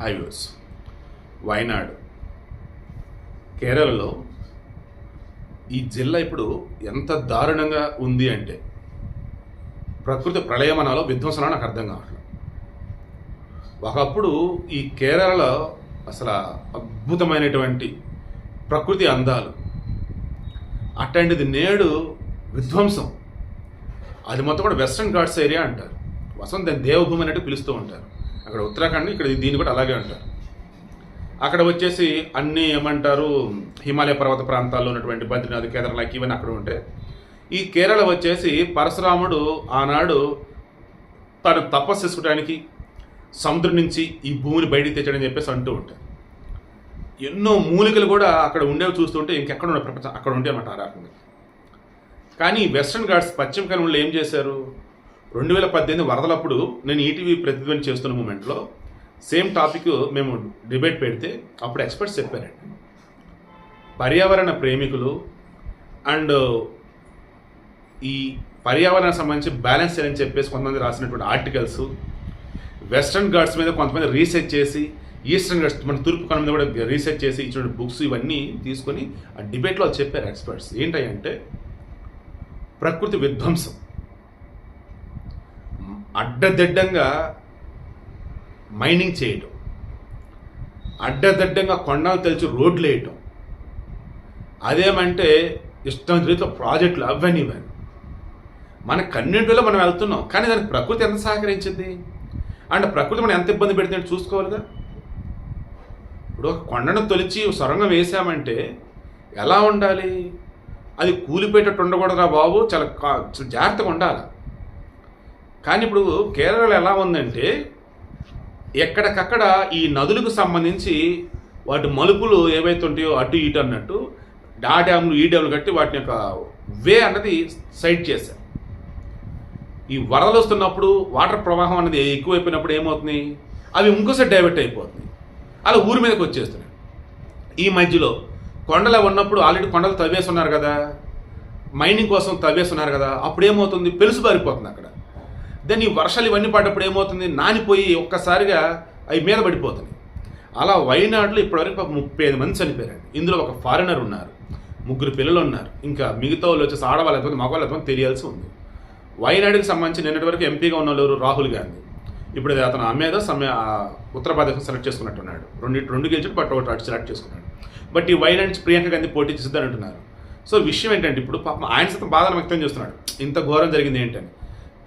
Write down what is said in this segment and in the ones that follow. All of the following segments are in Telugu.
హైవేస్. వయనాడు. కేరళలో ఈ జిల్లా ఇప్పుడు ఎంత దారుణంగా ఉంది అంటే ప్రకృతి ప్రళయమనాలో విధ్వంసన నాకు అర్థం కావట్లేదు. ఒకప్పుడు ఈ కేరళలో అసలు అద్భుతమైనటువంటి ప్రకృతి అందాలు అట్లాంటిది నేడు విధ్వంసం. అది మొత్తం కూడా వెస్ట్రన్ ఘాట్స్ ఏరియా అంటారు. వసంత దేవభూమి అన్నట్టు పిలుస్తూ ఉంటారు. అక్కడ ఉత్తరాఖండ్ ఇక్కడ దీన్ని కూడా అలాగే అంటారు. అక్కడ వచ్చేసి అన్ని ఏమంటారు హిమాలయ పర్వత ప్రాంతాల్లో ఉన్నటువంటి బద్రీనాథ్ కేదార్నాథ్ ఇవన్నీ అక్కడ ఉంటాయి ఈ కేరళ వచ్చేసి పరశురాముడు ఆనాడు తను తపస్సు చేసుకోవడానికి సముద్రం నుంచి ఈ భూమిని బయటికి తెచ్చడని చెప్పేసి అంటూ ఉంటారు. ఎన్నో మూలికలు కూడా అక్కడ ఉండేవి చూస్తుంటే ఇంకెక్కడ ఉండే ప్రపంచం అక్కడ ఉండే అన్నమాట ఆ రకంగా. కానీ వెస్ట్రన్ ఘాట్స్ పశ్చిమ కనుమలో ఏం చేశారు? రెండు వేల పద్దెనిమిది వరదలప్పుడు నేను ఈటీవీ ప్రతిధ్వని చేస్తున్న మూమెంట్లో సేమ్ టాపిక్ మేము డిబేట్ పెడితే అప్పుడు ఎక్స్పర్ట్స్ చెప్పారండి. పర్యావరణ ప్రేమికులు అండ్ ఈ పర్యావరణ సంబంధించి బ్యాలెన్స్ అని చెప్పేసి కొంతమంది రాసినటువంటి ఆర్టికల్స్ వెస్ట్రన్ గాడ్స్ మీద కొంతమంది రీసెర్చ్ చేసి ఈస్టర్న్ ఘాట్స్ మన తూర్పు కొన మీద కూడా రీసెర్చ్ చేసి ఇచ్చిన బుక్స్ ఇవన్నీ తీసుకొని ఆ డిబేట్లో చెప్పారు ఎక్స్పర్ట్స్. ఏంటంటే ప్రకృతి విధ్వంసం. అడ్డదిడ్డంగా మైనింగ్ చేయటం. అడ్డదిడ్డంగా కొండలు తెలిసి రోడ్లు వేయటం. అదేమంటే ఇష్టం రీతిలో ప్రాజెక్టులు అవన్నీ ఇవన్నీ మన కన్నింటిలో మనం వెళ్తున్నాం కానీ దానికి ప్రకృతి ఎంత సహకరించింది? అంటే ప్రకృతి మనం ఎంత ఇబ్బంది పెడుతుందో చూసుకోవాలిగా? ఇప్పుడు ఒక కొండను తొలిచి సొరంగం వేసామంటే ఎలా ఉండాలి? అది కూలిపోయేటట్టు ఉండకూడదురా బాబు చాలా జాగ్రత్తగా ఉండాలి. కానీ ఇప్పుడు కేరళలో ఎలా ఉందంటే ఎక్కడికక్కడ ఈ నదులకు సంబంధించి వాటి మలుపులు ఏవైతే ఉంటాయో అటు ఇటు అన్నట్టు ఆ డ్యాములు ఈ డ్యాములు కట్టి వాటిని యొక్క వే అన్నది సైడ్ చేశారు. ఈ వరదలు వస్తున్నప్పుడు వాటర్ ప్రవాహం అనేది ఎక్కువైపోయినప్పుడు ఏమవుతుంది? అవి ఇంకోసారి డైవర్ట్ అయిపోతుంది. అలా ఊరి మీదకి వచ్చేస్తున్నాయి. ఈ మధ్యలో కొండలు ఉన్నప్పుడు ఆల్రెడీ కొండలు తవ్వేస్తున్నారు కదా. మైనింగ్ కోసం తవ్వేస్తున్నారు కదా. అప్పుడు ఏమవుతుంది పెలుసు పారిపోతుంది అక్కడ. దెన్ ఈ వర్షాలు ఇవన్నీ పడ్డప్పుడు ఏమవుతుంది? నానిపోయి ఒక్కసారిగా అవి మీద పడిపోతుంది అలా వైనాడులో ఇప్పటివరకు ఒక ముప్పై ఐదు మంది చనిపోయారండి. ఇందులో ఒక ఫారినర్ ఉన్నారు. ముగ్గురు పిల్లలు ఉన్నారు. ఇంకా మిగతా వాళ్ళు వచ్చేసి ఆడవాళ్ళు ఎంతమంది మగవాళ్ళు ఎంతమంది తెలియాల్సి ఉంది. వైనాడుకి సంబంధించి నిన్నటి వరకు ఎంపీగా ఉన్న వాళ్ళు రాహుల్ గాంధీ. ఇప్పుడు అతను అమ్మేద సమయ ఉత్తరప్రదేశ్ సెలెక్ట్ చేసుకున్నట్టున్నాడు రెండు రెండు గెలిచి బట్ ఒకటి అటు సెలెక్ట్ చేసుకున్నాడు. బట్ ఈ వైనాడు ప్రియాంక గాంధీ పోటీ చేద్దని అంటున్నారు. సో విషయం ఏంటంటే ఇప్పుడు పాపం ఆయన సైతం బాధను వ్యక్తం చేస్తున్నాడు. ఇంత ఘోరం జరిగింది ఏంటని.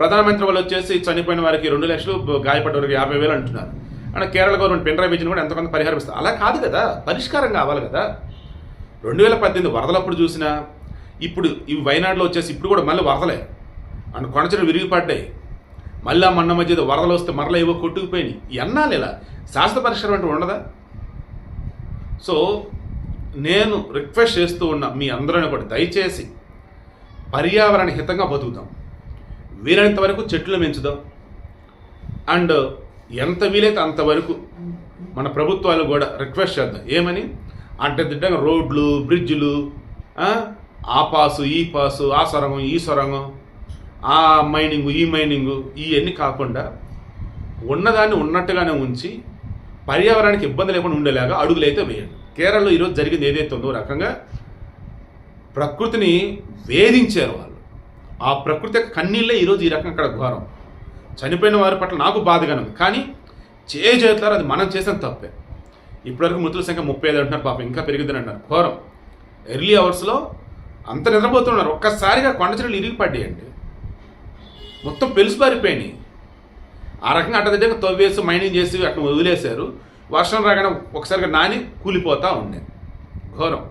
ప్రధానమంత్రి వాళ్ళు వచ్చేసి చనిపోయిన వారికి రెండు లక్షలు గాయపడ్డ వారికి యాభై వేలు అంటున్నారు. అంటే కేరళ గవర్నమెంట్ పినరాయి విజయన్ కూడా ఎంతమంది పరిహారం ఇస్తారు. అలా కాదు కదా పరిష్కారం కావాలి కదా. రెండు వేల పద్దెనిమిది వరదలప్పుడు చూసినా ఇప్పుడు ఈ వైనాడులో వచ్చేసి ఇప్పుడు కూడా మళ్ళీ వరదలే. అండ్ కొండచెలు విరిగిపడ్డాయి. మళ్ళీ ఆ మన్న మధ్య వరదలు వస్తే మరలా ఏవో కొట్టుకుపోయినాయి. ఎన్నాళ్ళు ఇలా శాస్త్ర పరిష్కారం అంటే ఉండదా? సో నేను రిక్వెస్ట్ చేస్తూ ఉన్నా మీ అందరూ కూడా దయచేసి పర్యావరణ హితంగా బతుకుతాం. వీలైనంత వరకు చెట్లు పెంచుదాం. అండ్ ఎంత వీలైతే అంతవరకు మన ప్రభుత్వాలు కూడా రిక్వెస్ట్ చేద్దాం. ఏమని? అడ్డదిడ్డంగా రోడ్లు బ్రిడ్జ్లు ఆ, పాసు ఈ పాసు ఆ సొరంగం ఈ సొరంగం ఆ మైనింగ్ ఈ మైనింగ్ ఇవన్నీ కాకుండా ఉన్నదాన్ని ఉన్నట్టుగానే ఉంచి పర్యావరణానికి ఇబ్బంది లేకుండా ఉండేలాగా అడుగులైతే వేయండి. కేరళలో ఈరోజు జరిగింది ఏదైతే ఉందో రకంగా ప్రకృతిని వేధించారు వాళ్ళు. ఆ ప్రకృతి యొక్క కన్నీళ్ళే ఈరోజు ఈ రకంగా అక్కడ ఘోరం చనిపోయిన వారి పట్ల నాకు బాధగానే కానీ కానీ చేతులారు అది మనం చేసిన తప్పే. ఇప్పటివరకు మృతుల సంఖ్య ముప్పై ఐదు అంటున్నారు పాపం ఇంకా పెరిగిద్దని అంటున్నారు. ఘోరం. ఎర్లీ అవర్స్లో అంత నిద్రపోతున్నారు. ఒక్కసారిగా కొండ ఇరిగి ఇరిగిపడ్డాయండి. మొత్తం పెలుసు పారిపోయినాయి ఆ రకంగా అట్టదిడ్డంగా తవ్వేసి మైనింగ్ చేసి అట్లా వదిలేశారు. వర్షం రాగానే ఒకసారిగా నాని కూలిపోతూ ఉండే ఘోరం.